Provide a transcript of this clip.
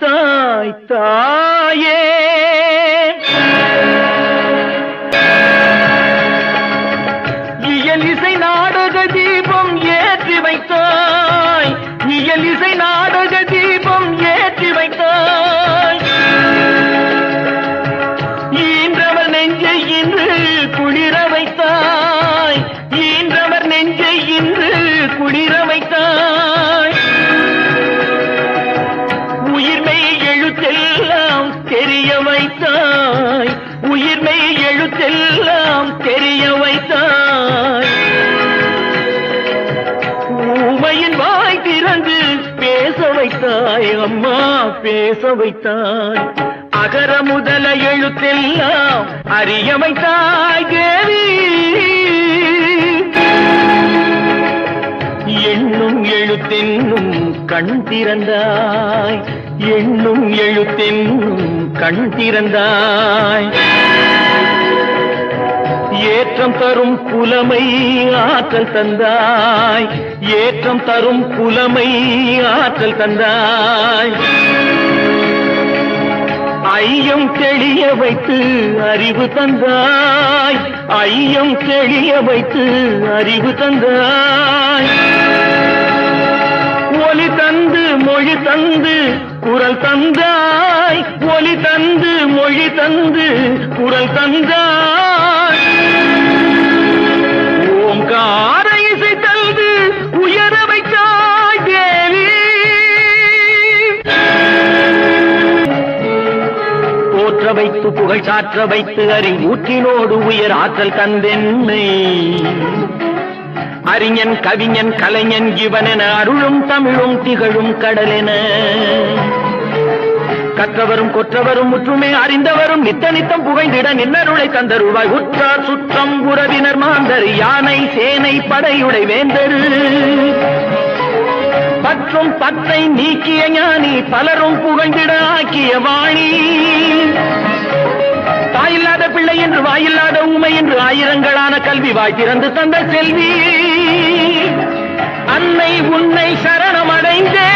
தாய் தாயே. இயல் இசை நாடக தீபம் ஏற்றி வைத்தாய். இயல் இசை நாடக தீபம் ஏற்றி வைத்தாய். ஈன்றவர் நெஞ்சை இன்று குளிர வைத்தாய். ஈன்றவர் நெஞ்சை இன்று குளிர வைத்தாய். எல்லாம் தெரிய வைத்தாய். ஊமையின் வாய் திறந்து பேச வைத்தாய் அம்மா பேச வைத்தாய். அகர முதல எழுத்தெல்லாம் அறிய வைத்தாய் தேவி. எண்ணும் எழுத்தென்னும் கண் திறந்தாய். எண்ணும் எழுத்தென்னும் கண் திறந்தாய். ஏற்றம் தரும் புலமை ஆற்றல் தந்தாய். ஏற்றம் தரும் புலமை ஆற்றல் தந்தாய். ஐயம் தெளிய வைத்து அறிவு தந்தாய். ஐயம் தெளிய வைத்து அறிவு தந்தாய். ஒலி தந்து மொழி தந்து குரல் தந்தாய். ஒலி தந்து மொழி தந்து குரல் தந்தாய். போற்ற வைத்து புகழ் சாற்ற வைத்து அறிவூற்றினோடு உயர் ஆற்றல் தந்தென்னை. அறிஞன் கவிஞன் கலைஞன் இவனென அருளும் தமிழும் திகழும் கடலென. கற்றவரும் கொற்றவரும் முற்றுமே அறிந்தவரும் நித்த நித்தம் புகைந்திட நின்னருளை தந்தருவாய் உற்றார் சுற்றம் உறவினர் மாந்தர் யானை சேனை படையுடை வேந்தரு. பற்றும் பற்றை நீக்கிய ஞானி பலரும் புகழ்ந்திட ஆக்கிய வாணி. இல்லை என்று வாயில்லாத ஊமை என்று ஆயிரங்களான கல்வி வாய் திறந்து தந்த செல்வி. அன்னை உன்னை சரணமடைந்தே